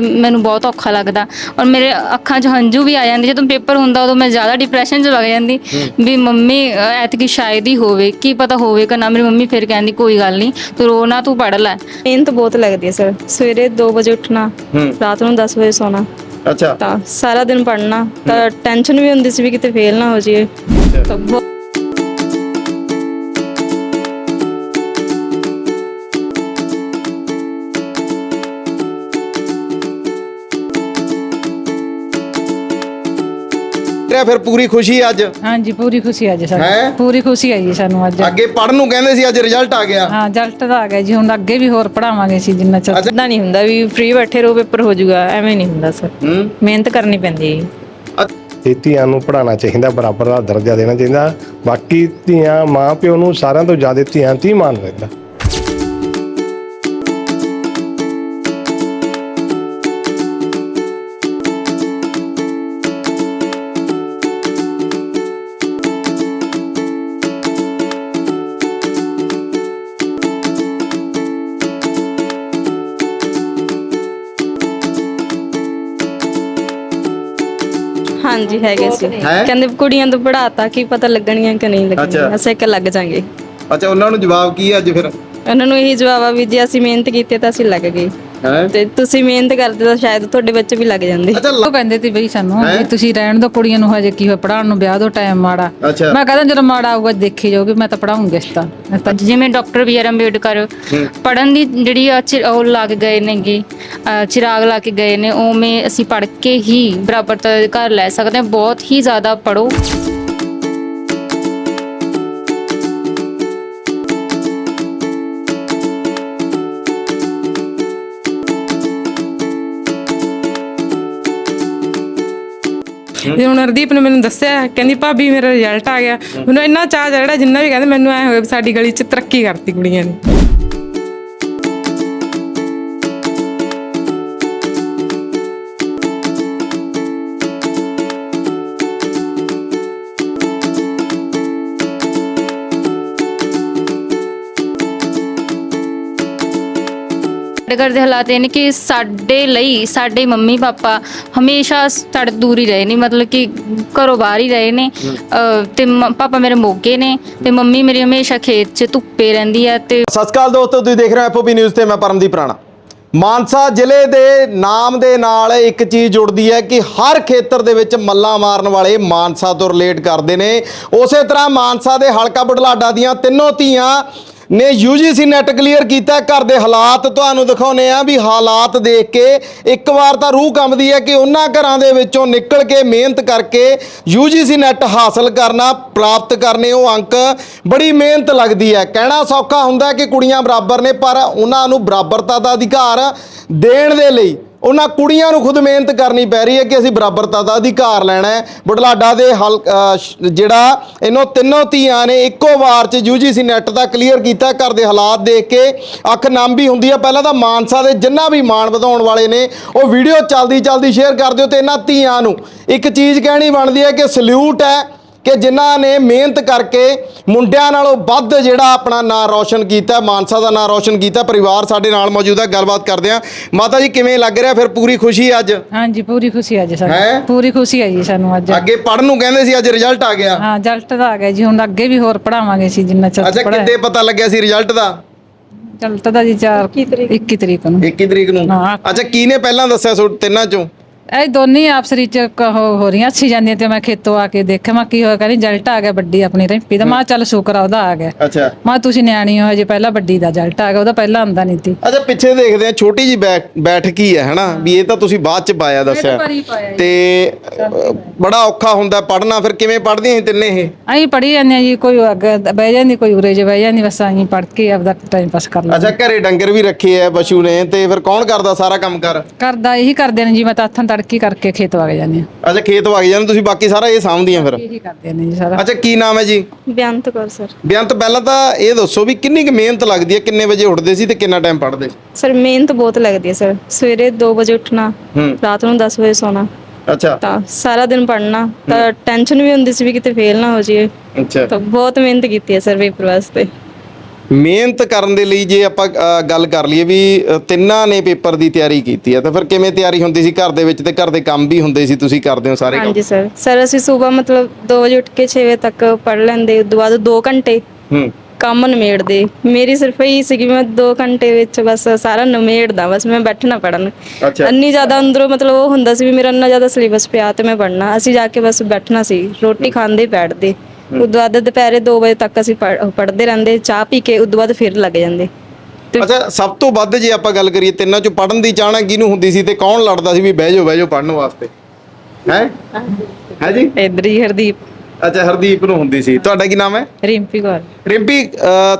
ਮੈਨੂੰ ਬਹੁਤ ਔਖਾ ਲੱਗਦਾ। ਔਰ ਮੇਰੇ ਅੱਖਾਂ 'ਚ ਹੰਝੂ ਵੀ ਆ ਜਾਂਦੇ। ਜਦੋਂ ਪੇਪਰ ਹੁੰਦਾ ਉਦੋਂ ਮੈਂ ਜ਼ਿਆਦਾ ਡਿਪਰੈਸ਼ਨ 'ਚ ਵਗ ਜਾਂਦੀ ਵੀ ਮੰਮੀ ਅਹ, ਐਤਕੀ ਸ਼ਾਇਦ ਹੀ ਹੋਵੇ। ਕੀ ਪਤਾ ਹੋਵੇ ਕਿ ਨਾ। ਮੇਰੀ ਮੰਮੀ ਫਿਰ ਕਹਿੰਦੀ ਕੋਈ ਗੱਲ ਨਹੀਂ। ਤੂੰ ਰੋ ਨਾ ਤੂੰ ਪੜ ਲੈ। ਮਿਹਨਤ ਬਹੁਤ ਲੱਗਦੀ ਹੈ ਸਰ। ਸਵੇਰੇ 2 ਵਜੇ ਉੱਠਣਾ ਹੂੰ। ਰਾਤ ਨੂੰ 10 ਵਜੇ ਸੌਣਾ। ਅੱਛਾ। ਤਾਂ ਸਾਰਾ ਦਿਨ ਪੜ੍ਹਨਾ। ਤਾਂ ਟੈਨਸ਼ਨ ਵੀ ਹੁੰਦੀ ਸੀ ਵੀ ਕਿਤੇ ਫੇਲ ਨਾ ਹੋ ਜਾਈਏ। ਤਾਂ ਬਹੁਤ ਤੇਰਾ ਫਿਰ ਪੂਰੀ ਖੁਸ਼ੀ ਅੱਜ? ਹਾਂਜੀ ਪੂਰੀ ਖੁਸ਼ੀ ਜੀ ਹੈਂ? ਸਾਨੂੰ ਪੂਰੀ ਖੁਸ਼ੀ ਆਈ ਜੀ ਸਾਨੂੰ ਅੱਜ। ਅੱਗੇ ਪੜਨ ਨੂੰ ਕਹਿੰਦੇ ਸੀ ਅੱਜ ਰਿਜ਼ਲਟ ਆ ਗਿਆ। ਹਾਂ ਜਲਟ ਦਾ ਆ ਗਿਆ ਜੀ ਹੁਣ ਅੱਗੇ ਵੀ ਹੋਰ ਪੜਾਵਾਂਗੇ ਸੀ ਜਿੰਨਾ ਚਿਰ। ਇਦਾਂ ਨਹੀਂ ਹੁੰਦਾ ਵੀ ਫ੍ਰੀ ਬੈਠੇ ਰਹੋ ਪੇਪਰ ਹੋ ਜਾਊਗਾ ਐਵੇਂ ਨਹੀਂ ਹੁੰਦਾ ਸਰ। ਹੂੰ? ਮਿਹਨਤ ਕਰਨੀ ਪੈਂਦੀ ਹੈ ਇਹ ਧੀਆਂ ਨੂੰ ਪੜਾਉਣਾ ਚਾਹੀਦਾ ਬਰਾਬਰ ਦਾ ਦਰਜਾ ਦੇਣਾ ਚਾਹੀਦਾ। ਬਾਕੀ ਧੀਆਂ ਮਾਂ ਪਿਓ ਨੂੰ ਸਾਰਿਆਂ ਤੋਂ ਜ਼ਿਆਦਾ ਧੀਆਂ ਤੇ ਹੀ ਮਾਣ ਹਾਂਜੀ ਹੈਗੇ ਸੀ ਹੈਂ? ਕਹਿੰਦੇ ਕੁੜੀਆਂ ਤੋਂ ਪੜਾਤਾ ਕੀ ਪਤਾ ਲੱਗਣੀਆਂ ਕਿ ਨਹੀਂ ਅੱਛਾ। ਲੱਗਣੀਆਂ ਅਸੀਂ ਕਿ ਲੱਗ ਜਾਾਂਗੇ ਅੱਛਾ ਉਹਨਾਂ ਨੂੰ ਜਵਾਬ ਕੀ ਹੈ ਅੱਜ ਫਿਰ ਉਹਨਾਂ ਨੂੰ ਇਹੀ ਜਵਾਬ ਆ ਵੀ ਜੇ ਅਸੀਂ ਮਿਹਨਤ ਕੀਤੀ ਤਾਂ ਅਸੀਂ ਲੱਗ ਗਏ। ਹੈ? ਤੇ ਤੁਸੀਂ ਮਿਹਨਤ ਕਰਦੇ ਤਾਂ ਸ਼ਾਇਦ ਤੁਹਾਡੇ ਬੱਚੇ ਵੀ ਲੱਗ ਜਾਂਦੇ। ਅੱਛਾ ਉਹ ਲ- ਕਹਿੰਦੇ ਤੇ ਬਈ ਸਾਨੂੰ? ਵੀ ਤੁਸੀਂ ਰਹਿਣ ਦੋ ਕੁੜੀਆਂ ਨੂੰ ਹਜੇ ਕੀ ਹੋਇਆ ਪੜਾਉਣ ਨੂੰ ਵਿਆਹ ਦੋ ਟਾਈਮ ਮਾੜਾ। ਅੱਛਾ। ਮੈਂ ਕਹਿੰਦਾ ਜਦੋਂ ਮਾੜਾ ਆਊਗਾ ਦੇਖੀ ਜਾਊਗੀ ਮੈਂ ਤਾਂ ਪੜਾਉਂਗੀ ਇਸ ਤਾਂ ਤਾਂ ਜਿਵੇਂ ਡਾਕਟਰ ਬੀ ਆਰ ਅੰਬੇਡਕਰ ਪੜਨ ਦੀ ਜਿਹੜੀ ਆ ਚਿ- ਉਹ ਲੱਗ ਗਏ ਨੇਗੇ ਅਹ ਚਿਰਾਗ ਲਾ ਕੇ ਗਏ ਨੇ ਉਵੇਂ ਅਸੀਂ ਪੜ ਕੇ ਹੀ ਬਰਾਬਰਤਾ ਦੇ ਘਰ ਲੈ ਸਕਦੇ ਹਾਂ ਬਹੁਤ ਹੀ ਜ਼ਿਆਦਾ ਪੜੋ ਜੇ ਹੁਣ ਹਰਦੀਪ ਨੇ ਮੈਨੂੰ ਦੱਸਿਆ, ਕਹਿੰਦੀ, ਭਾਬੀ, ਮੇਰਾ ਰਿਜ਼ਲਟ ਆ ਗਿਆ। ਮੈਨੂੰ ਇੰਨਾ ਚਾਹ ਜਿਹੜਾ ਜਿੰਨਾ ਵੀ ਕਹਿੰਦੇ, ਮੈਨੂੰ ਐ ਹੋਇਆ ਵੀ ਸਾਡੀ ਗਲੀ 'ਚ ਤਰੱਕੀ ਕਰਤੀ ਕੁੜੀਆਂ ਨੇ। ਸਾਡੇ ਘਰ ਦੇ ਹਾਲਾਤ ਇਹ ਨੇ ਕਿ ਸਾਡੇ ਲਈ ਸਾਡੇ ਮੰਮੀ ਪਾਪਾ ਹਮੇਸ਼ਾ ਸਾਡੇ ਦੂਰ ਹੀ ਰਹੇ ਨੇ ਮਤਲਬ ਕਿ ਘਰੋਂ ਬਾਹਰ ਹੀ ਰਹੇ ਨੇ। ਅਹ ਤੇ ਮ- ਪਾਪਾ ਮੇਰੇ ਮੋਗੇ ਨੇ ਤੇ ਮੰਮੀ ਮੇਰੀ ਹਮੇਸ਼ਾ ਖੇਤ 'ਚ ਧੁੱਪੇ ਰਹਿੰਦੀ ਹੈ ਤੇ ਸਤਿ ਸ਼੍ਰੀ ਅਕਾਲ ਦੋਸਤੋ ਤੁਸੀਂ ਦੇਖ ਰਹੇ ਹੋ ਐਫਓਬੀ ਨਿਊਜ਼ ਤੇ ਮੈਂ ਪਰਮਦੀਪ ਰਾਣਾ। ਮਾਨਸਾ ਜ਼ਿਲ੍ਹੇ ਦੇ ਨਾਮ ਦੇ ਨਾਲ ਇੱਕ ਚੀਜ਼ ਜੁੜਦੀ ਹੈ ਕਿ ਹਰ ਖੇਤਰ ਦੇ ਵਿੱਚ ਮੱਲਾ ਮਾਰਨ ਵਾਲੇ ਮਾਨਸਾ ਤੋਂ ਰਿਲੇਟ ਕਰਦੇ ਨੇ। ਉਸੇ ਤਰ੍ਹਾਂ ਮਾਨਸਾ ਦੇ ਹਲਕਾ ਬੁਢਲਾਡਾ ਦੀਆਂ ਤਿੰਨੋਂ ਧੀਆਂ ਨੇ UGC ਨੈਟ ਕਲੀਅਰ ਕੀਤਾ ਘਰ ਦੇ ਹਾਲਾਤ ਤੁਹਾਨੂੰ ਦਿਖਾਉਨੇ ਆ ਵੀ ਹਾਲਾਤ ਦੇਖ ਕੇ ਇੱਕ ਵਾਰ ਤਾਂ ਰੂਹ ਕੰਬਦੀ ਹੈ ਕਿ ਉਹਨਾਂ ਘਰਾਂ ਦੇ ਵਿੱਚੋਂ ਨਿਕਲ ਕੇ ਮਿਹਨਤ ਕਰਕੇ UGC ਨੈਟ ਹਾਸਲ ਕਰਨਾ, ਪ੍ਰਾਪਤ ਕਰਨੇ, ਉਹ ਅੰਕ ਬੜੀ ਮਿਹਨਤ ਲੱਗਦੀ ਹੈ। ਕਹਿਣਾ ਸੌਖਾ ਹੁੰਦਾ ਕਿ ਕੁੜੀਆਂ ਬਰਾਬਰ ਨੇ, ਪਰ ਉਹਨਾਂ ਨੂੰ ਬਰਾਬਰਤਾ ਦਾ ਅਧਿਕਾਰ ਦੇਣ ਦੇ ਲਈ ਉਹਨਾਂ ਕੁੜੀਆਂ ਨੂੰ ਖੁਦ ਮਿਹਨਤ ਕਰਨੀ ਪੈ ਰਹੀ ਹੈ ਕਿ ਅਸੀਂ ਬਰਾਬਰਤਾ ਦਾ ਅਧਿਕਾਰ ਲੈਣਾ ਹੈ। ਬੁਢਲਾਡਾ ਦੇ ਹਲ ਜਿਹੜਾ ਇਹਨੋਂ ਤਿੰਨੋਂ ਧੀਆਂ ਨੇ ਇੱਕੋ ਵਾਰ ਚ UGC ਨੈਟ ਦਾ ਕਲੀਅਰ ਕੀਤਾ, ਘਰ ਦੇ ਹਾਲਾਤ ਦੇਖ ਕੇ ਅੱਖ ਨੰਬੀ ਹੁੰਦੀ ਹੈ। ਪਹਿਲਾਂ ਤਾਂ ਮਾਨਸਾ ਦੇ ਜਿੰਨਾ ਵੀ ਮਾਣ ਵਧਾਉਣ ਵਾਲੇ ਨੇ, ਉਹ ਵੀਡੀਓ ਚਲਦੀ ਚਲਦੀ ਸ਼ੇਅਰ ਕਰ ਦਿਓ ਤੇ ਇਹਨਾਂ ਧੀਆਂ ਨੂੰ। ਇੱਕ ਚੀਜ਼ ਕਹਿਣੀ ਬਣਦੀ ਹੈ ਕਿ ਸਲੂਟ ਹੈ। ਕਿ ਜਿਨ੍ਹਾਂ ਨੇ ਮਿਹਨਤ ਕਰਕੇ ਮੁੰਡਿਆਂ ਨਾਲੋਂ ਵੱਧ ਜਿਹੜਾ ਆਪਣਾ ਨਾਂ ਰੌਸ਼ਨ ਕੀਤਾ ਮਾਨਸਾ ਦਾ ਨਾਂ ਰੌਸ਼ਨ ਕੀਤਾ ਪਰਿਵਾਰ ਸਾਡੇ ਨਾਲ ਮੌਜੂਦ ਹੈ ਗੱਲਬਾਤ ਕਰਦੇ ਹਾਂ ਮਾਤਾ ਜੀ ਕਿਵੇਂ ਲੱਗ ਰਿਹਾ? ਫਿਰ ਪੂਰੀ ਖੁਸ਼ੀ ਅੱਜ? ਹਾਂਜੀ ਪੂਰੀ ਖੁਸ਼ੀ ਆ ਜੀ ਹੈਂ? ਸਾਨੂੰ ਪੂਰੀ ਖੁਸ਼ੀ ਆਈ ਜੀ ਸਾਨੂੰ ਅੱਜ। ਅੱਗੇ ਪੜਨ ਨੂੰ ਕਹਿੰਦੇ ਸੀ ਅੱਜ ਰਿਜ਼ਲਟ ਆ ਗਿਆ। ਹਾਂ ਜਲਟ ਦਾ ਆ ਗਿਆ ਜੀ ਹੁਣ ਅੱਗੇ ਵੀ ਹੋਰ ਪੜਾਵਾਂਗੇ ਸੀ ਜਿੰਨਾ ਅੱਛਾ ਚਿਰ ਕਿੱਦੇ ਪਤਾ ਲੱਗਿਆ ਸੀ ਰਿਜ਼ਲਟ ਦਾ? ਜਲਟ ਦਾ ਜੀ 4 21 ਤਰੀਕ ਨੂੰ। 21 ਤਰੀਕ ਨੂੰ। ਹਾਂ। ਅੱਛਾ ਕਿਹਨੇ ਪਹਿਲਾਂ ਦੱਸਿਆ ਸੋ ਤਿੰਨਾਂ ਚੋਂ? ਇਹ ਦੋਨੇ ਹੀ ਆਪਸ ਵਿੱਚ ਕ- ਹੋ ਹੋ ਰਹੀਆਂ ਅੱਛੀ ਜਾਂਦੀਆਂ ਤੇ ਮੈਂ ਖੇਤੋਂ ਆ ਕੇ ਦੇਖਿਆ ਮੈਂ ਕੀ ਹੋਇਆ ਕਹਿੰਦੀ ਜਲਟ ਆ ਗਿਆ ਵੱਡੀ ਆਪਣੀ ਰਿੰਪੀ ਦਾ। ਮੈਂ ਚੱਲ ਸ਼ੁਕਰ ਆ ਉਹਦਾ ਆ ਗਿਆ। ਅੱਛਾ। ਮੈਂ ਤੁਸੀਂ ਨਿਆਣੀ ਹੋ ਹਜੇ ਪਹਿਲਾਂ ਵੱਡੀ ਦਾ ਜਲਟ ਆ ਗਿਆ ਉਹਦਾ ਪਹਿਲਾਂ ਆਂਦਾ ਨਹੀਂ ਸੀ। ਅੱਛਾ ਪਿੱਛੇ ਦੇਖਦੇ ਆ ਛੋਟੀ ਜੀ ਬੈਠਕ ਹੀ ਹੈ ਹਨਾ? ਵੀ ਇਹ ਤਾਂ ਤੁਸੀਂ ਬਾਅਦ ਚ ਪਾਇਆ ਦੱਸਿਆ। ਭਰੀ ਪਾਇਆ ਤੇ ਅ, ਬੜਾ ਔਖਾ ਹੁੰਦਾ ਪੜਨਾ ਫਿਰ ਕਿਵੇਂ ਪੜਦੀਆਂ ਸੀ ਤਿੰਨੇ ਇਹ? ਅਸੀਂ ਪੜੀ ਜਾਂਦੇ ਹਾਂ ਜੀ ਕੋਈ ਅੱਗੇ ਬਹਿ ਜਾਂਦੀ ਕੋਈ ਉਰੇ ਜੇ ਬਹਿ ਜਾਂਦੀ ਬਸ ਅਸੀਂ ਪੜ ਕੇ ਆਪਦਾ ਟਾਈਮ ਪਾਸ ਕਰ ਲੈਂਦੇ ਅੱਛਾ ਘਰੇ ਡੰਗਰ ਵੀ ਰੱਖੇ ਐ ਪਸ਼ੂ ਨੇ ਤੇ ਫਿਰ ਕੌਣ ਕਰਦਾ ਸਾਰਾ ਕੰਮ ਕਰ? ਕਰਦਾ ਇਹੀ ਕਰਦੇ ਨੇ ਜੀ ਮੈਂ ਤਾਂ ਹੱਥਾਂ ਤੜਕੀ ਕਰਕੇ ਖੇਤ ਵਗ ਜਾਂਦੇ ਹਾਂ ਅੱਛਾ ਖੇਤ ਵਗ ਜਾਂਦੇ ਤੁਸੀਂ ਬਾਕੀ ਸਾਰਾ ਇਹ ਸਾਂਭਦੀਆਂ ਫਿਰ? ਇਹੀ ਕਰਦੇ ਨੇ ਜੀ ਸਾਰਾ। ਅੱਛਾ ਕੀ ਨਾਮ ਹੈ ਜੀ? ਬਿਆਨਤ ਕਰ ਸਰ। ਬੇਅੰਤ ਪਹਿਲਾਂ ਤਾਂ ਇਹ ਦੱਸੋ ਵੀ ਕਿੰਨੀ ਕੁ ਮਿਹਨਤ ਲੱਗਦੀ ਹੈ ਕਿੰਨੇ ਵਜੇ ਉੱਠਦੇ ਸੀ ਤੇ ਕਿੰਨਾ ਟਾਈਮ ਪੜ੍ਹਦੇ ਸਰ ਮਿਹਨਤ ਬਹੁਤ ਲੱਗਦੀ ਹੈ ਸਰ। ਸਵੇਰੇ 2 ਵਜੇ ਉੱਠਣਾ ਹੂੰ। ਰਾਤ ਨੂੰ 10 ਵਜੇ ਸੌਣਾ। ਅੱਛਾ। ਤਾਂ ਸਾਰਾ ਦਿਨ ਪੜ੍ਹਨਾ ਤਾਂ ਟੈਨਸ਼ਨ ਵੀ ਹੁੰਦੀ ਸੀ ਵੀ ਕਿਤੇ ਫੇਲ ਨਾ ਹੋ ਜਾਈਏ। ਅੱਛਾ। ਤਾਂ ਬਹੁਤ ਮਿਹਨਤ ਕੀਤੀ ਹੈ ਸਰ ਪੇਪਰ ਵਾਸਤੇ। ਮਿਹਨਤ ਕਰਨ ਦੇ ਲਈ ਜੇ ਆਪਾਂ ਗੱਲ ਕਰ ਲਈਏ ਵੀ ਤਿੰਨਾਂ ਨੇ ਪੇਪਰ ਦੀ ਤਿਆਰੀ ਕੀਤੀ ਹੈ ਤਾਂ ਫਿਰ ਕਿਵੇਂ ਤਿਆਰੀ ਹੁੰਦੀ ਸੀ ਘਰ ਦੇ ਵਿੱਚ ਤੇ ਘਰ ਦੇ ਕੰਮ ਵੀ ਹੁੰਦੇ ਸੀ ਤੁਸੀਂ ਕਰਦੇ ਹੋ ਸਾਰੇ ਕੰਮ? ਹਾਂਜੀ ਸਰ। ਸਰ ਅਸੀਂ ਸਵੇਰ ਮਤਲਬ 2 ਵਜੇ ਉੱਠ ਕੇ 6 ਵਜੇ ਤੱਕ ਪੜ੍ਹ ਲੈਂਦੇ ਉਸ ਤੋਂ ਬਾਅਦ 2 ਘੰਟੇ ਹੂੰ। ਕੰਮ ਨਿਮੇੜਦੇ। ਮੇਰੀ ਸਿਰਫ ਇਹੀ ਸੀ ਕਿ ਮੈਂ 2 ਘੰਟੇ ਵਿੱਚ ਬਸ ਸਾਰਾ ਨਿਮੇੜਦਾ ਬਸ ਮੈਂ ਬੈਠਣਾ ਪੜਨ ਅੰਨੀ ਜ਼ਿਆਦਾ ਅੰਦਰੋਂ ਮਤਲਬ ਉਹ ਹੁੰਦਾ ਸੀ ਵੀ ਮੇਰਾ ਇੰਨਾ ਜ਼ਿਆਦਾ ਸਿਲੇਬਸ ਪਿਆ ਤੇ ਮੈਂ ਪੜਨਾ ਅਸੀਂ ਜਾ ਕੇ ਬਸ ਬੈਠਣਾ ਸੀ ਰੋਟੀ ਖਾਂਦੇ ਬੈਠਦੇ। ਤੋਂ ਬਾਅਦ ਦੁਪਹਿਰੇ 2 ਵਜੇ ਤੱਕ ਅਸੀਂ ਪੜ੍ਹਦੇ ਰਹਿੰਦੇ ਚਾਹ ਪੀ ਕੇ ਬਾਅਦ ਫਿਰ ਲੱਗ ਜਾਂਦੇ। ਤੇ ਅੱਛਾ ਸਭ ਤੋਂ ਵੱਧ ਜੇ ਆਪਾਂ ਗੱਲ ਕਰੀਏ ਤਿੰਨਾਂ ਚੋਂ ਪੜਨ ਦੀ ਚਾਹਨਾ ਕਿਹਨੂੰ ਹੁੰਦੀ ਸੀ ਤੇ ਕੌਣ ਲੜਦਾ ਸੀ ਵੀ ਬਹਿ ਜਾਓ ਬਹਿ ਜਾਓ ਪੜਨ ਵਾਸਤੇ? ਹੈ? ਹੈ ਜੀ? ਇਧਰ ਹੀ ਹਰਦੀਪ। ਅੱਛਾ ਹਰਦੀਪ ਨੂੰ ਹੁੰਦੀ ਸੀ। ਤੁਹਾਡਾ ਕੀ ਨਾਮ ਹੈ? ਰਿੰਪੀ ਕੌਰ। ਰਿੰਪੀ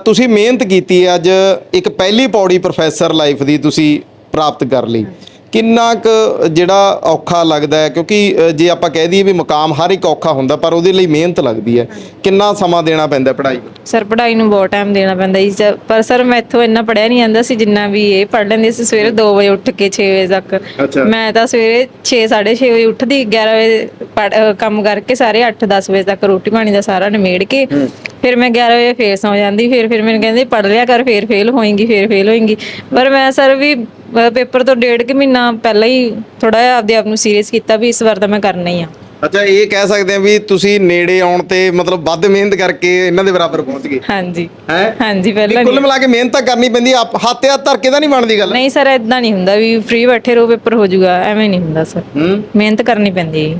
ਤੁਸੀਂ ਮਿਹਨਤ ਕੀਤੀ ਹੈ ਅੱਜ ਇੱਕ ਪਹਿਲੀ ਪੌੜੀ ਪ੍ਰੋਫੈਸਰ ਲਾਈਫ ਦੀ ਤੁਸੀਂ ਪ੍ਰਾਪਤ ਕਰ ਲਈ। ਕਿੰਨਾ ਕੁ ਜਿਹੜਾ ਔਖਾ ਲੱਗਦਾ ਹੈ? ਕਿਉਂਕਿ ਜੇ ਆਪਾਂ ਕਹਿ ਦਈਏ ਵੀ ਮੁਕਾਮ ਹਰ ਇੱਕ ਔਖਾ ਹੁੰਦਾ ਪਰ ਉਹਦੇ ਲਈ ਮਿਹਨਤ ਲੱਗਦੀ ਹੈ। ਕਿੰਨਾ ਸਮਾਂ ਦੇਣਾ ਪੈਂਦਾ ਪੜ੍ਹਾਈ ਨੂੰ? ਸਰ ਪੜ੍ਹਾਈ ਨੂੰ ਬਹੁਤ ਟਾਈਮ ਦੇਣਾ ਪੈਂਦਾ ਜੀ। ਜ- ਪਰ ਸਰ ਮੈਥੋਂ ਇੰਨਾ ਪੜਿਆ ਨਹੀਂ ਜਾਂਦਾ ਸੀ ਜਿੰਨਾ ਵੀ ਇਹ ਪੜ੍ਹ ਲੈਂਦੇ ਸੀ ਸਵੇਰੇ 2 ਵਜੇ ਉੱਠ ਕੇ 6 ਵਜੇ ਤੱਕ। ਅੱਛਾ। ਮੈਂ ਤਾਂ ਸਵੇਰੇ 6 6:30 ਵਜੇ ਉੱਠਦੀ 11 ਵਜੇ ਪੜ੍ਹ- ਅਹ ਕੰਮ ਕਰਕੇ ਸਾਰੇ 8-10 ਵਜੇ ਤੱਕ ਰੋਟੀ ਪਾਣੀ ਦਾ ਸਾਰਾ ਨਿਮੇੜ ਕੇ ਫਿਰ ਮੈਂ 11 ਵਜੇ ਫੇਰ ਸੌ ਜਾਂਦੀ ਫਿਰ ਫਿਰ ਮੈਨੂੰ ਕਹਿੰਦੇ ਪੜ੍ਹ ਲਿਆ ਕਰ ਫੇਰ ਫੇਲ ਹੋਏਂਗੀ ਫੇਰ ਫੇਲ ਹੋਏਂਗੀ। ਪਰ ਮੈਂ ਸਰ ਵੀ ਪੇਪਰ ਤੋਂ ਡੇਢ ਕੁ ਮਹੀਨਾ ਪਹਿਲਾਂ ਹੀ ਥੋੜਾ ਜਿਹਾ ਆਪਦੇ ਆਪ ਨੂੰ ਸੀਰੀਅਸ ਕੀਤਾ ਵੀ ਇਸ ਵਾਰ ਤਾਂ ਮੈਂ ਕਰਨਾ ਹੀ ਆ। ਅੱਛਾ ਇਹ ਕਹਿ ਸਕਦੇ ਆ ਵੀ ਤੁਸੀਂ ਨੇੜੇ ਆਉਣ ਤੇ ਮਤਲਬ ਵੱਧ ਮਿਹਨਤ ਕਰਕੇ ਇਹਨਾਂ ਦੇ ਬਰਾਬਰ ਪਹੁੰਚ ਗਏ। ਹਾਂਜੀ। ਹੈ? ਹਾਂਜੀ ਪਹਿਲਾਂ ਕੁੱਲ ਮਿਲਾ ਕੇ ਮਿਹਨਤ ਤਾਂ ਕਰਨੀ ਪੈਂਦੀ ਆ, ਹੱਥ ਹੱਥ ਧਰ ਕੇ ਤਾਂ ਨਹੀਂ ਬਣਦੀ ਗੱਲ? ਨਹੀਂ ਸਰ ਇਦਾਂ ਨਹੀਂ ਹੁੰਦਾ ਵੀ ਫ੍ਰੀ ਬੈਠੇ ਰਹੋ ਪੇਪਰ ਹੋ ਜਾਊਗਾ ਐਵੇਂ ਨਹੀਂ ਹੁੰਦਾ ਸਰ। ਮਿਹਨਤ ਕਰਨੀ ਪੈਂਦੀ ਹੈ।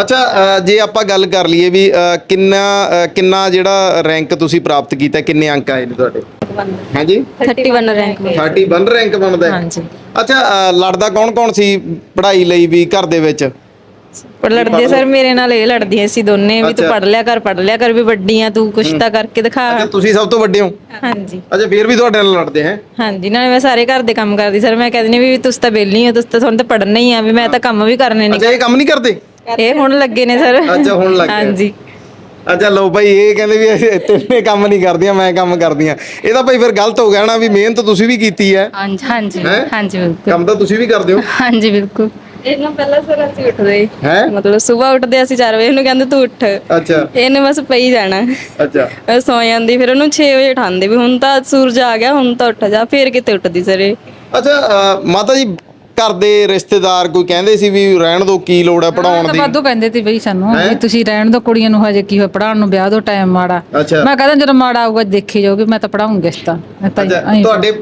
ਅੱਛਾ ਜੇ ਆਪਾਂ ਗੱਲ ਕਰ ਲਈਏ ਵੀ ਕਿੰਨਾ ਕਿੰਨਾ ਜਿਹੜਾ ਰੈਂਕ ਤੁਸੀਂ ਪ੍ਰਾਪਤ ਕੀਤਾ ਕਿੰਨੇ ਅੰਕ ਆਏ ਨੇ ਤੁਹਾਡੇ? ਹਾਂਜੀ? 31 ਰੈਂਕ 31 ਰੈਂਕ ਬਣਦਾ ਹੈ? ਹਾਂਜੀ। ਅੱਛਾ ਅ, ਲੜਦਾ ਕੌਣ ਕੌਣ ਸੀ ਪੜ੍ਹਾਈ ਲਈ ਵੀ ਘਰ ਦੇ ਵਿੱਚ? ਪਰ ਲੜਦੇ ਸਰ ਮੇਰੇ ਨਾਲ ਇਹ ਲੜਦੀਆਂ ਸੀ ਦੋਨੇ ਵੀ ਤੂੰ ਅੱਛਾ। ਪੜ ਲਿਆ ਕਰ ਪੜ ਲਿਆ ਕਰ ਵੀ ਵੱਡੀ ਆ ਤੂੰ ਕੁਛ ਤਾਂ ਕਰਕੇ ਦਿਖਾ। ਅੱਛਾ ਤੁਸੀਂ ਸਭ ਤੋਂ ਵੱਡੇ ਹੋ? ਹਾਂਜੀ। ਅੱਛਾ ਫੇਰ ਵੀ ਤੁਹਾਡੇ ਨਾਲ ਲੜਦੇ ਹੈ? ਹਾਂਜੀ ਨਾਲੇ ਮੈਂ ਸਾਰੇ ਘਰ ਦੇ ਕੰਮ ਕਰਦੀ ਸਰ ਮੈਂ ਕਹਿੰਦੀ ਵੀ ਤੁਸੀਂ ਤਾਂ ਬੇਲੀ ਹੋ ਤੁਸੀਂ ਤਾਂ ਤੁਹਾਨੂੰ ਤਾਂ ਪੜਨਾ ਹੀ ਆ ਵੀ ਮੈਂ ਤਾਂ ਕੰਮ ਵੀ ਕਰਨੇ ਨੇ। ਅੱਛਾ ਇਹ ਕੰਮ ਨਹੀਂ ਕਰਦੇ? ਇਹ ਹੁਣ ਲੱਗੇ ਨੇ ਸਰ। ਅੱਛਾ ਹੁਣ ਲੱਗ ਹਾਂਜੀ। ਅੱਛਾ ਲਓ ਭਾਈ ਇਹ ਕਹਿੰਦੇ ਵੀ ਤਿੰਨੇ ਕੰਮ ਨਹੀਂ ਕਰਦੀਆਂ ਮੈਂ ਕੰਮ ਕਰਦੀਆਂ। ਇਹ ਤਾਂ ਭਾਈ ਫਿਰ ਗਲਤ ਹੋ ਗਿਆ ਨਾ ਵੀ ਮਿਹਨਤ ਤੁਸੀਂ ਵੀ ਕੀਤੀ ਹੈ। ਹਾਂਜੀ ਹਾਂਜੀ ਹੈਂ? ਹਾਂਜੀ ਬਿਲਕੁਲ। ਕੰਮ ਤਾਂ ਤੁਸੀਂ ਵੀ ਕਰਦੇ ਹੋ। ਹਾਂਜੀ ਬਿਲਕੁਲ। ਇਹਨਾਂ ਪਹਿਲਾਂ ਸਰ ਅਸੀਂ ਉੱਠਦੇ ਹੈ? ਮਤਲਬ ਸਵੇਰ ਉੱਠਦੇ ਅਸੀਂ 4 ਵਜੇ ਉਹਨੂੰ ਕਹਿੰਦੇ ਤੂੰ ਉੱਠ। ਅੱਛਾ। ਇਹਨੇ ਬਸ ਪਈ ਜਾਣਾ ਅੱਛਾ। ਉਹ ਸੌ ਜਾਂਦੀ ਫਿਰ ਉਹਨੂੰ 6 ਵਜੇ ਉਠਾਉਂਦੇ ਵੀ ਹੁਣ ਤਾਂ ਸੂਰਜ ਆ ਗਿਆ ਹੁਣ ਤਾਂ ਉੱਠ ਜਾ ਫਿਰ ਕਿਤੇ ਉੱਠਦੀ ਸਰ ਇਹ। ਅੱਛਾ ਅ, ਮਾਤਾ ਜੀ ਘਰ ਦੇ ਰਿਸ਼ਤੇਦਾਰ ਕੋਈ ਕਹਿੰਦੇ ਸੀ ਵੀ ਰਹਿਣ ਦੋ ਕੀ ਲੋੜ ਹੈ ਪੜਾਉਣ ਦੀ? ਵਾਧੂ ਕਹਿੰਦੇ ਤੇ ਬਈ ਸਾਨੂੰ ਵੀ ਤੁਸੀਂ ਰਹਿਣ ਦੋ ਕੁੜੀਆਂ ਨੂੰ ਹਜੇ ਕੀ ਹੋਇਆ ਪੜਾਉਣ ਨੂੰ ਵਿਆਹ ਦੋ ਟਾਈਮ ਮਾੜਾ। ਮੈਂ ਕਹਿੰਦਾ ਜਦੋਂ ਮਾੜਾ ਆਊਗਾ ਦੇਖੀ ਜਾਊਗੀ ਮੈਂ ਤਾਂ ਪੜਾਉਂਗੀ ਇਸ ਤਾਂ ਤੁਹਾਡੇ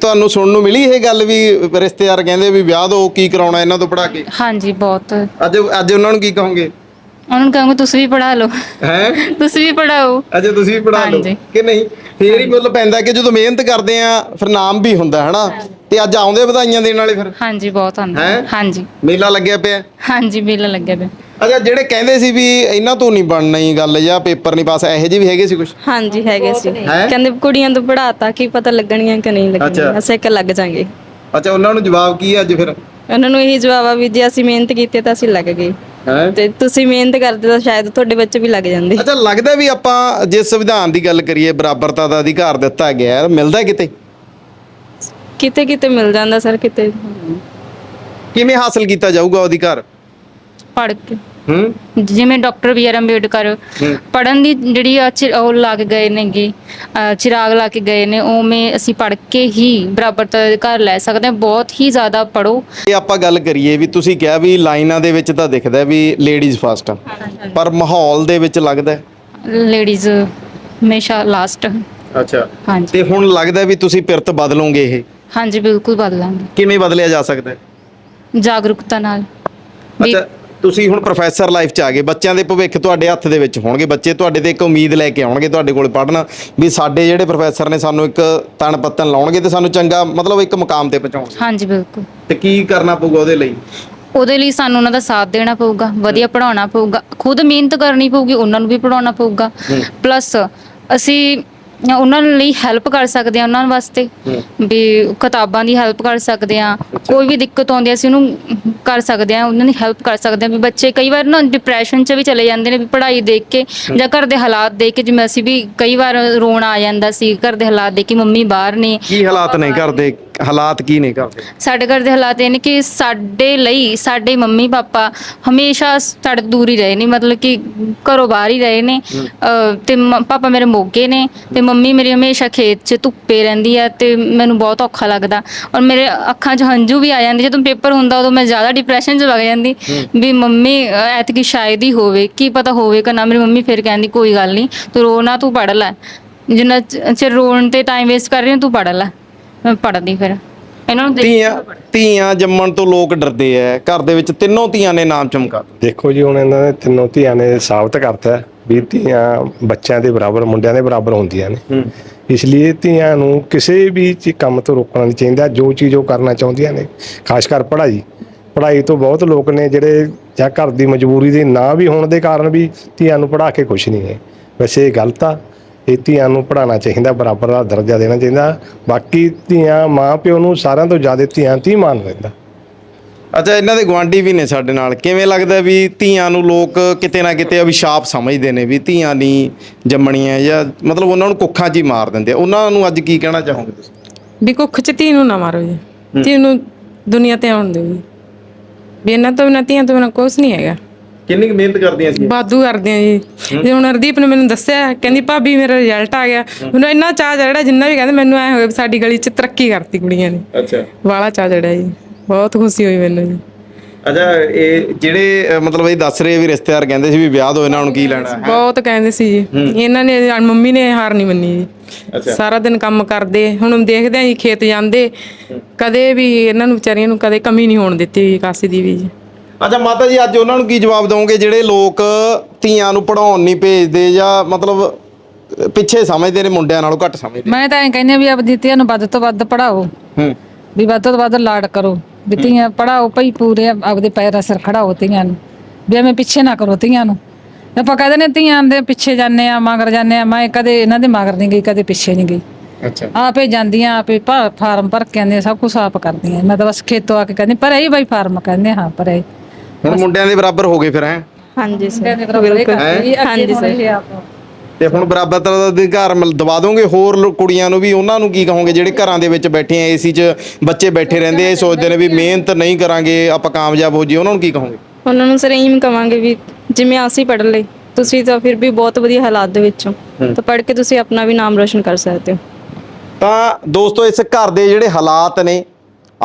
ਤੁਹਾਨੂੰ ਸੁਣਨ ਨੂੰ ਮਿਲੀ ਇਹ ਗੱਲ ਵੀ ਰਿਸ਼ਤੇਦਾਰ ਕਹਿੰਦੇ ਵੀ ਵਿਆਹ ਦੋ ਕੀ ਕਰਾਉਣਾ ਇਹਨਾਂ ਤੋਂ ਪੜਾ ਕੇ? ਹਾਂਜੀ ਬਹੁਤ। ਅੱਜ ਅੱਜ ਉਹਨਾਂ ਨੂੰ ਕੀ ਕਹੋਗੇ? ਉਹਨਾਂ ਨੂੰ ਕਹਾਂਗੇ ਤੁਸੀਂ ਵੀ ਪੜਾ ਲਓ। ਹੈ? ਤੁਸੀਂ ਵੀ ਪੜਾਓ ਅੱਛਾ ਤੁਸੀਂ ਵੀ ਪੜਾ ਲਓ। ਕਿ ਨਹੀਂ? ਫੇਰ ਹੀ ਮੁੱਲ ਪੈਂਦਾ ਕਿ ਜਦੋਂ ਮਿਹਨਤ ਕਰਦੇ ਆ ਫਿਰ ਨਾਮ ਵੀ ਹੁੰਦਾ ਹਨਾ? ਤੇ ਅੱਜ ਆਉਂਦੇ ਵਧਾਈਆਂ ਦੇਣ ਵਾਲੇ ਫਿਰ? ਹਾਂਜੀ ਬਹੁਤ ਆਉਂਦਾ ਹੈਂ? ਹਾਂਜੀ। ਮੇਲਾ ਲੱਗਿਆ ਪਿਆ? ਹਾਂਜੀ ਬਿੱਲ ਲੱਗਿਆ ਪਿਆ। ਅੱਛਾ ਜਿਹੜੇ ਕਹਿੰਦੇ ਸੀ ਵੀ ਇਹਨਾਂ ਤੋਂ ਨਹੀਂ ਬਣਨਾ ਹੀ ਗੱਲ ਜਾਂ ਪੇਪਰ ਨਹੀਂ ਪਾਸ ਇਹੋ ਜਿਹੇ ਵੀ ਹੈਗੇ ਸੀ ਕੁਝ ਹਾਂਜੀ ਹੈਗੇ ਸੀ। ਹੈਂ? ਕਹਿੰਦੇ ਕੁੜੀਆਂ ਤੋਂ ਪੜਾਤਾ ਕੀ ਪਤਾ ਲੱਗਣੀਆਂ ਕਿ ਨਹੀਂ ਅੱਛਾ। ਲੱਗਣੀਆਂ ਅਸੀਂ ਇੱਕ ਲੱਗ ਜਾਾਂਗੇ। ਅੱਛਾ ਉਹਨਾਂ ਨੂੰ ਜਵਾਬ ਕੀ ਹੈ ਅੱਜ ਫਿਰ? ਉਹਨਾਂ ਨੂੰ ਇਹੀ ਜਵਾਬ ਆ ਵੀ ਜੇ ਅਸੀਂ ਮਿਹਨਤ ਕੀਤੀ ਤਾਂ ਅਸੀਂ ਲੱਗ ਗਏ। ਹੈ? ਤੇ ਤੁਸੀਂ ਮਿਹਨਤ ਕਰਦੇ ਤਾਂ ਸ਼ਾਇਦ ਤੁਹਾਡੇ ਬੱਚੇ ਵੀ ਲੱਗ ਜਾਂਦੇ। ਅੱਛਾ ਲੱਗਦਾ ਵੀ ਆਪਾਂ ਜੇ ਸੰਵਿਧਾਨ ਦੀ ਗੱਲ ਕਰੀਏ ਬਰਾਬਰਤਾ ਦਾ ਅਧਿਕਾਰ ਦਿੱਤਾ ਗਿਆ ਹੈ, ਮਿਲਦਾ ਕਿਤੇ? ਕਿਤੇ ਕਿਤੇ ਮਿਲ ਜਾਂਦਾ ਸਰ ਕਿਤੇ ਕਿਵੇਂ ਹਾਸਲ ਕੀਤਾ ਜਾਊਗਾ ਅਧਿਕਾਰ ਪੜ ਕੇ। ਹੂੰ? ਜਿਵੇਂ ਡਾਕਟਰ ਬੀ ਆਰ ਅੰਬੇਡਕਰ ਪੜਨ ਦੀ ਜਿਹੜੀ ਆ ਚਿ- ਉਹ ਲਾ ਕੇ ਗਏ ਨੇਗੇ ਅ, ਚਿਰਾਗ ਲਾ ਕੇ ਗਏ ਨੇ ਉਵੇਂ ਅਸੀਂ ਪੜ ਕੇ ਹੀ ਬਰਾਬਰਤਾ ਦਾ ਅਧਿਕਾਰ ਲੈ ਸਕਦੇ ਹਾਂ ਬਹੁਤ ਹੀ ਜ਼ਿਆਦਾ ਪੜੋ ਇਹ ਆਪਾਂ ਗੱਲ ਕਰੀਏ ਵੀ ਤੁਸੀਂ ਕਿਹਾ ਵੀ ਲਾਈਨਾਂ ਦੇ ਵਿੱਚ ਤਾਂ ਦਿਖਦਾ ਵੀ ਲੇਡੀਜ਼ ਫਸਟ ਪਰ ਮਾਹੌਲ ਦੇ ਵਿੱਚ ਲੱਗਦਾ ਲੇਡੀਜ਼ ਹਮੇਸ਼ਾ ਲਾਸਟ ਅੱਛਾ। ਹਾਂਜੀ। ਤੇ ਹੁਣ ਲੱਗਦਾ ਵੀ ਤੁਸੀਂ ਪਿਰਤ ਬਦਲੋਗੇ ਇਹ? ਹਾਂਜੀ ਬਿਲਕੁਲ ਬਦਲਾਂਗੇ। ਕਿਵੇਂ ਬਦਲਿਆ ਜਾ ਸਕਦਾ ਹੈ? ਜਾਗਰੂਕਤਾ ਨਾਲ। ਵੀ ਅੱਛਾ ਤੁਸੀਂ ਹੁਣ ਪ੍ਰੋਫੈਸਰ ਲਾਈਫ ਚ ਆ ਗਏ। ਬੱਚਿਆਂ ਦੇ ਭਵਿੱਖ ਤੁਹਾਡੇ ਹੱਥ ਦੇ ਵਿੱਚ ਹੋਣਗੇ। ਬੱਚੇ ਤੁਹਾਡੇ ਤੇ ਇੱਕ ਉਮੀਦ ਲੈ ਕੇ ਆਉਣਗੇ ਤੁਹਾਡੇ ਕੋਲ ਪੜ੍ਹਨ ਵੀ ਸਾਡੇ ਜਿਹੜੇ ਪ੍ਰੋਫੈਸਰ ਨੇ ਸਾਨੂੰ ਇੱਕ ਤਣ ਪੱਤਨ ਲਾਉਣਗੇ ਤੇ ਸਾਨੂੰ ਚੰਗਾ ਮਤਲਬ ਇੱਕ ਮੁਕਾਮ ਤੇ ਪਹੁੰਚਾਉਣਗੇ। ਹਾਂਜੀ ਬਿਲਕੁਲ। ਤੇ ਕੀ ਕਰਨਾ ਪਊਗਾ ਉਹਦੇ ਲਈ? ਉਹਦੇ ਲਈ ਸਾਨੂੰ ਉਹਨਾਂ ਦਾ ਸਾਥ ਦੇਣਾ ਪਊਗਾ ਵਧੀਆ ਪੜਾਉਣਾ ਪਊਗਾ। ਖੁਦ ਮਿਹਨਤ ਕਰਨੀ ਪਊਗੀ ਉਹਨਾਂ ਨੂੰ ਵੀ ਪੜਾਉਣਾ ਪਊਗਾ। ਪਲੱਸ ਅਸੀਂ ਉਹਨਾਂ ਲਈ ਹੈਲਪ ਕਰ ਸਕਦੇ ਹਾਂ ਉਹਨਾਂ ਵਾਸਤੇ ਵੀ ਕਿਤਾਬਾਂ ਦੀ ਹੈਲਪ ਕਰ ਸਕਦੇ ਹਾਂ। ਕੋਈ ਵੀ ਦਿੱਕਤ ਆਉਂਦੀ ਹੈ ਅਸੀਂ ਉਹਨੂੰ ਕਰ ਸਕਦੇ ਆ ਉਹਨਾਂ ਦੀ ਹੈਲਪ ਕਰ ਸਕਦੇ ਆ ਵੀ ਬੱਚੇ ਕਈ ਵਾਰ ਨਾ ਡਿਪਰੈਸ਼ਨ 'ਚ ਵੀ ਚਲੇ ਜਾਂਦੇ ਨੇ ਵੀ ਪੜ੍ਹਾਈ ਦੇਖ ਕੇ ਜਾਂ ਘਰ ਦੇ ਹਾਲਾਤ ਦੇਖ ਕੇ ਜਿਵੇਂ ਅਸੀਂ ਵੀ ਕਈ ਵਾਰ ਰੋਣਾ ਆ ਜਾਂਦਾ ਸੀ ਘਰ ਦੇ ਹਾਲਾਤ ਦੇਖ ਕੇ ਮੰਮੀ ਬਾਹਰ ਨੇ। ਕੀ ਹਾਲਾਤ ਨੇ ਘਰ ਦੇ? ਹਾਲਾਤ ਕੀ ਨੇ ਘਰ ਦੇ? ਸਾਡੇ ਘਰ ਦੇ ਹਾਲਾਤ ਇਹ ਨੇ ਕਿ ਸਾਡੇ ਲਈ ਸਾਡੇ ਮੰਮੀ ਪਾਪਾ ਹਮੇਸ਼ਾ ਸਾਡੇ ਤੋਂ ਦੂਰ ਹੀ ਰਹੇ ਨੇ ਮਤਲਬ ਕਿ ਘਰੋਂ ਬਾਹਰ ਹੀ ਰਹੇ ਨੇ। ਅਹ ਤੇ ਮ- ਪਾਪਾ ਮੇਰੇ ਮੋਗੇ ਨੇ ਤੇ ਮੰਮੀ ਮੇਰੀ ਹਮੇਸ਼ਾ ਖੇਤ 'ਚ ਧੁੱਪੇ ਰਹਿੰਦੀ ਆ ਤੇ ਮੈਨੂੰ ਬਹੁਤ ਔਖਾ ਲੱਗਦਾ। ਔਰ ਮੇਰੇ ਅੱਖਾਂ 'ਚ ਹੰਝੂ ਵੀ ਆ ਜਾਂਦੇ ਜਦੋਂ ਪੇਪਰ ਹੁੰਦਾ ਉਦੋਂ ਮੈਂ ਜ਼ਿਆਦਾ ਡਿਪਰੈਸ਼ਨ 'ਚ ਵਗ ਜਾਂਦੀ ਵੀ ਮੰਮੀ ਐਤਕੀ ਸ਼ਾਇਦ ਹੀ ਹੋਵੇ ਕੀ ਪਤਾ ਹੋਵੇ ਕਿ ਨਾ ਮੇਰੀ ਮੰਮੀ ਫਿਰ ਕਹਿੰਦੀ ਕੋਈ ਗੱਲ ਨਹੀਂ ਤੂੰ ਰੋ ਨਾ ਤੂੰ ਪੜ੍ਹ ਲੈ। ਜਿੰਨਾ ਚ- ਚਿਰ ਰੋਣ ਤੇ ਟਾਈਮ ਵੇਸਟ ਕਰ ਰਹੀ ਹਾਂ ਤੂੰ ਪੜ੍ਹ ਲੈ। ਮੈਂ ਪੜ੍ਹਦੀ ਫਿਰ। ਇਹਨਾਂ ਨੂੰ ਦੇਖ ਧੀਆਂ ਧੀਆਂ ਜੰਮਣ ਤੋਂ ਲੋਕ ਡਰਦੇ ਐ। ਘਰ ਦੇ ਵਿੱਚ ਤਿੰਨੋਂ ਧੀਆਂ ਨੇ ਨਾਮ ਚਮਕਾ ਦਿੱਤਾ। ਦੇਖੋ ਜੀ ਹੁਣ ਇਹਨਾਂ ਨੇ ਤਿੰਨੋਂ ਧੀਆਂ ਨੇ ਸਾਬਤ ਕਰਤਾ ਵੀ ਧੀਆਂ ਬੱਚਿਆਂ ਦੇ ਬਰਾਬਰ ਮੁੰਡਿਆਂ ਦੇ ਬਰਾਬਰ ਹੁੰਦੀਆਂ ਨੇ। ਇਸ ਲਈ ਧੀਆਂ ਨੂੰ ਕਿਸੇ ਵੀ ਚੀ ਕੰਮ ਤੋਂ ਰੋਕਣਾ ਨਹੀਂ ਚਾਹੀਦਾ। ਜੋ ਚੀਜ਼ ਉਹ ਕਰਨਾ ਚਾਹੁੰਦੀਆਂ ਨੇ ਖਾਸ ਕਰ ਪੜ੍ਹਾਈ। ਪੜ੍ਹਾਈ ਤੋਂ ਬਹੁਤ ਲੋਕ ਨੇ ਜਿਹੜੇ ਜਾਂ ਘਰ ਦੀ ਮਜਬੂਰੀ ਦੇ ਨਾ ਵੀ ਹੋਣ ਦੇ ਕਾਰਨ ਵੀ ਧੀਆਂ ਨੂੰ ਪੜ੍ਹਾ ਕੇ ਖੁਸ਼ ਨਹੀਂ ਹੈ। ਵੈਸੇ ਇਹ ਗਲਤ ਆ ਇਹ ਧੀਆਂ ਨੂੰ ਪੜ੍ਹਾਉਣਾ ਚਾਹੀਦਾ ਬਰਾਬਰ ਦਾ ਦਰਜਾ ਦੇਣਾ ਚਾਹੀਦਾ। ਬਾਕੀ ਧੀਆਂ ਮਾਂ ਪਿਓ ਨੂੰ ਸਾਰਿਆਂ ਤੋਂ ਜ਼ਿਆਦਾ ਧੀਆਂ ਧੀ ਮਾਨ ਰਹਿੰਦਾ। ਅੱਛਾ ਇਹਨਾਂ ਦੇ ਗਵਾਂਢੀ ਵੀ ਨੇ ਸਾਡੇ ਨਾਲ। ਕਿਵੇਂ ਲੱਗਦਾ ਵੀ ਧੀਆਂ ਨੂੰ ਲੋਕ ਕਿਤੇ ਨਾ ਕਿਤੇ ਅਭਿਸ਼ਾਪ ਸਮਝਦੇ ਨੇ ਵੀ ਧੀਆਂ ਨਹੀਂ ਜੰਮਣੀਆਂ ਜਾਂ ਮਤਲਬ ਉਹਨਾਂ ਨੂੰ ਕੁੱਖਾਂ 'ਚ ਹੀ ਮਾਰ ਦਿੰਦੇ ਆ। ਉਹਨਾਂ ਨੂੰ ਅੱਜ ਕੀ ਕਹਿਣਾ ਚਾਹੋਗੇ ਤੁਸੀਂ? ਵੀ ਕੁੱਖ ਚ ਧੀ ਨੂੰ ਨਾ ਮਾਰੋ ਜੀ। ਧੀ ਨੂੰ ਦੁਨੀਆ ਤੇ ਆਉਣ ਦਿਓ ਜੀ। ਵੀ ਇਹਨਾਂ ਤੋਂ ਬਿਨਾਂ ਧੀਆਂ ਤੋਂ ਬਿਨਾਂ ਕੁਝ ਨਹੀਂ ਹੈਗਾ। ਕਿੰਨੀ ਕੁ ਮਿਹਨਤ ਕਰਦੀਆਂ ਸੀ? ਬਾਦੂ ਕਰਦੇ ਆ ਜੀ ਜੇ ਹੁਣ ਹਰਦੀਪ ਨੇ ਮੈਨੂੰ ਦੱਸਿਆ ਕਹਿੰਦੀ ਭਾਬੀ ਮੇਰਾ ਰਿਜ਼ਲਟ ਆ ਗਿਆ। ਮੈਨੂੰ ਇੰਨਾ ਚਾਹ ਚੜਿਆ ਜਿੰਨਾ ਵੀ ਕਹਿੰਦੇ ਮੈਨੂੰ ਐ ਹੋਇਆ ਵੀ ਸਾਡੀ ਗਲੀ 'ਚ ਤਰੱਕੀ ਕਰਤੀ ਕੁੜੀਆਂ ਨੇ। ਅੱਛਾ। ਵਾਲਾ ਚਾਹ ਚੜਿਆ ਜੀ। ਬਹੁਤ ਖੁਸ਼ੀ ਹੋਈ ਮੈਨੂੰ ਜੀ। ਅੱਛਾ ਇਹ ਜਿਹੜੇ ਅ, ਮਤਲਬ ਇਹ ਦੱਸ ਰਹੇ ਵੀ ਰਿਸ਼ਤੇਦਾਰ ਕਹਿੰਦੇ ਸੀ ਵੀ ਵਿਆਹ ਦੋ ਇਹਨਾਂ ਨੂੰ ਕੀ ਲੈਣਾ ਹੈ? ਬਹੁਤ ਕਹਿੰਦੇ ਸੀ ਜੀ। ਇਹਨਾਂ ਨੇ ਮੰਮੀ ਨੇ ਹਾਰ ਨਹੀਂ ਮੰਨੀ ਜੀ। ਸਾਰਾ ਦਿਨ ਕੰਮ ਕਰਦੇ ਹੁਣ ਦੇਖਦੇ ਆ ਜੀ ਖੇਤ ਜਾਂਦੇ। ਕਦੇ ਵੀ ਇਹਨਾਂ ਨੂੰ ਵਿਚਾਰੀਆਂ ਨੂੰ ਕਦੇ ਕਮੀ ਨਹੀਂ ਹੋਣ ਦਿੱਤੀ ਕਾਸੀ ਦੀ ਵੀ ਜੀ। ਅੱਛਾ ਮਾਤਾ ਜੀ ਅੱਜ ਉਹਨਾਂ ਨੂੰ ਕੀ ਜਵਾਬ ਦਵੋਗੇ ਜਿਹੜੇ ਲੋਕ ਧੀਆਂ ਨੂੰ ਪੜਾਉਣ ਨਹੀਂ ਭੇਜਦੇ ਜਾਂ ਮਤਲਬ ਅ, ਪਿੱਛੇ ਸਮਝਦੇ ਨੇ ਮੁੰਡਿਆਂ ਨਾਲੋਂ ਘੱਟ ਸਮਝਦੇ ਮੈਂ ਤਾਂ ਐਂ ਕਹਿੰਦੀ ਹਾਂ ਵੀ ਆਪਦੀ ਧੀਆਂ ਨੂੰ ਵੱਧ ਤੋਂ ਵੱਧ ਪੜਾਓ ਹੂੰ। ਵੀ ਵੱਧ ਤੋਂ ਵੱਧ ਲਾਡ ਕਰੋ। ਵੀ ਧੀਆਂ ਪੜਾਓ ਭਈ ਪੂਰੇ ਆਪਦੇ ਪੈਰਾਂ ਸਿਰ ਖੜਾਓ ਧੀਆਂ ਨੂੰ ਵੀ ਐਵੇਂ ਪਿੱਛੇ ਨਾ ਕਰੋ ਧੀਆਂ ਨੂੰ। ਆਪਾਂ ਕਹਿੰਦੇ ਨੇ ਧੀਆਂ ਦੇ ਪਿੱਛੇ ਜਾਂਦੇ ਆ ਮਗਰ ਜਾਂਦੇ ਆ ਮੈਂ ਕਦੇ ਇਹਨਾਂ ਦੇ ਮਗਰ ਨਹੀਂ ਗਈ ਕਦੇ ਪਿੱਛੇ ਨਹੀਂ ਗਈ। ਅੱਛਾ। ਆਪੇ ਜਾਂਦੀਆਂ ਆਪੇ ਭਾ- ਫਾਰਮ ਭਰ ਕੇ ਆਉਂਦੀਆਂ ਸਭ ਕੁਝ ਆਪ ਕਰਦੀਆਂ। ਮੈਂ ਤਾਂ ਬਸ ਖੇਤੋਂ ਆ ਕੇ ਕਹਿੰਦੀ ਪਰ ਇਹ ਬਾਈ ਫਾਰਮ ਕਹਿੰਦੇ ਹਾਂ ਪਰ ਇਹ ਹੁਣ ਮੁੰਡਿਆਂ ਦੇ ਬਰਾਬਰ ਹੋ ਗਏ ਫਿਰ ਹੈ? ਹਾਂਜੀ ਸਰ। ਹਾਂਜੀ ਹਾਂਜੀ ਸਰ। ਤੇ ਹੁਣ ਬਰਾਬਰ ਦਾ ਅਧਿਕਾਰ ਮਿਲ- ਦਵਾ ਦੋਗੇ ਹੋਰ ਕੁੜੀਆਂ ਨੂੰ ਵੀ ਉਹਨਾਂ ਨੂੰ ਕੀ ਕਹੋਗੇ ਜਿਹੜੇ ਘਰਾਂ ਦੇ ਵਿੱਚ ਬੈਠੇ ਆ ਏਸੀ 'ਚ ਬੱਚੇ ਬੈਠੇ ਰਹਿੰਦੇ ਆ ਇਹ ਸੋਚਦੇ ਨੇ ਵੀ ਮਿਹਨਤ ਨਹੀਂ ਕਰਾਂਗੇ ਆਪਾਂ ਕਾਮਯਾਬ ਹੋ ਜੀ ਉਹਨਾਂ ਨੂੰ ਕੀ ਕਹੋਗੇ? ਉਹਨਾਂ ਨੂੰ ਸਰ ਇਹੀ ਕਵਾਂਗੇ ਵੀ ਜਿਵੇਂ ਅਸੀਂ ਪੜ੍ਹ ਲਏ ਤੁਸੀਂ ਤਾਂ ਫਿਰ ਵੀ ਬਹੁਤ ਵਧੀਆ ਹਾਲਾਤ ਦੇ ਵਿੱਚੋਂ ਤਾਂ ਪੜ੍ਹ ਕੇ ਤੁਸੀਂ ਆਪਣਾ ਵੀ ਨਾਮ ਰੋਸ਼ਨ ਕਰ ਸਕਦੇ ਹੋ। ਤਾਂ ਦੋਸਤੋ ਇਸ ਘਰ ਦੇ ਜਿਹੜੇ ਹਾਲਾਤ ਨੇ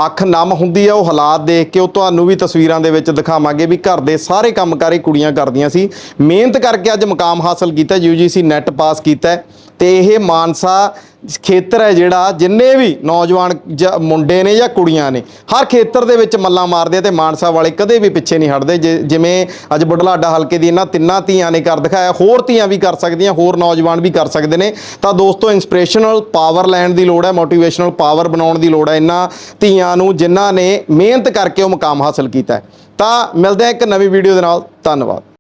ਅੱਖ ਨਮ ਹੁੰਦੀ ਆ, ਉਹ ਹਾਲਾਤ ਦੇਖ ਕੇ ਉਹ ਤੁਹਾਨੂੰ ਵੀ ਤਸਵੀਰਾਂ ਦੇ ਵਿੱਚ ਦਿਖਾਵਾਂਗੇ ਵੀ ਘਰ ਦੇ ਸਾਰੇ ਕੰਮਕਾਰੀ ਕੁੜੀਆਂ ਕਰਦੀਆਂ ਸੀ। ਮਿਹਨਤ ਕਰਕੇ ਅੱਜ ਮੁਕਾਮ ਹਾਸਲ ਕੀਤਾ ਯੂਜੀਸੀ ਨੈਟ ਪਾਸ ਕੀਤਾ ਤੇ ਇਹ ਮਾਨਸਾ ਖੇਤਰ ਹੈ ਜਿਹੜਾ ਜਿੰਨੇ ਵੀ ਨੌਜਵਾਨ ਜਾਂ ਮੁੰਡੇ ਨੇ ਜਾਂ ਕੁੜੀਆਂ ਨੇ, ਹਰ ਖੇਤਰ ਦੇ ਵਿੱਚ ਮੱਲਾਂ ਮਾਰਦੇ ਆ ਤੇ ਮਾਨਸਾ ਵਾਲੇ ਕਦੇ ਵੀ ਪਿੱਛੇ ਨਹੀਂ ਹਟਦੇ। ਜਿ- ਜਿਵੇਂ ਅੱਜ ਬੁਢਲਾਡਾ ਹਲਕੇ ਦੀ ਇਹਨਾਂ ਤਿੰਨਾਂ ਧੀਆਂ ਨੇ ਕਰ ਦਿਖਾਇਆ, ਹੋਰ ਧੀਆਂ ਵੀ ਕਰ ਸਕਦੀਆਂ, ਹੋਰ ਨੌਜਵਾਨ ਵੀ ਕਰ ਸਕਦੇ ਨੇ। ਤਾਂ ਦੋਸਤੋ ਇਨਸਪੀਰੇਸ਼ਨਲ ਪਾਵਰ ਲੈਣ ਦੀ ਲੋੜ ਹੈ ਮੋਟੀਵੇਸ਼ਨਲ ਪਾਵਰ ਬਣਾਉਣ ਦੀ ਲੋੜ ਹੈ ਇਹਨਾਂ ਧੀਆਂ ਨੂੰ, ਜਿਨ੍ਹਾਂ ਨੇ ਮਿਹਨਤ ਕਰਕੇ ਉਹ ਮੁਕਾਮ ਹਾਸਲ ਕੀਤਾ ਤਾਂ ਮਿਲਦੇ ਹਾਂ ਇੱਕ ਨਵੀਂ ਵੀਡੀਓ ਦੇ ਨਾਲ। ਧੰਨਵਾਦ।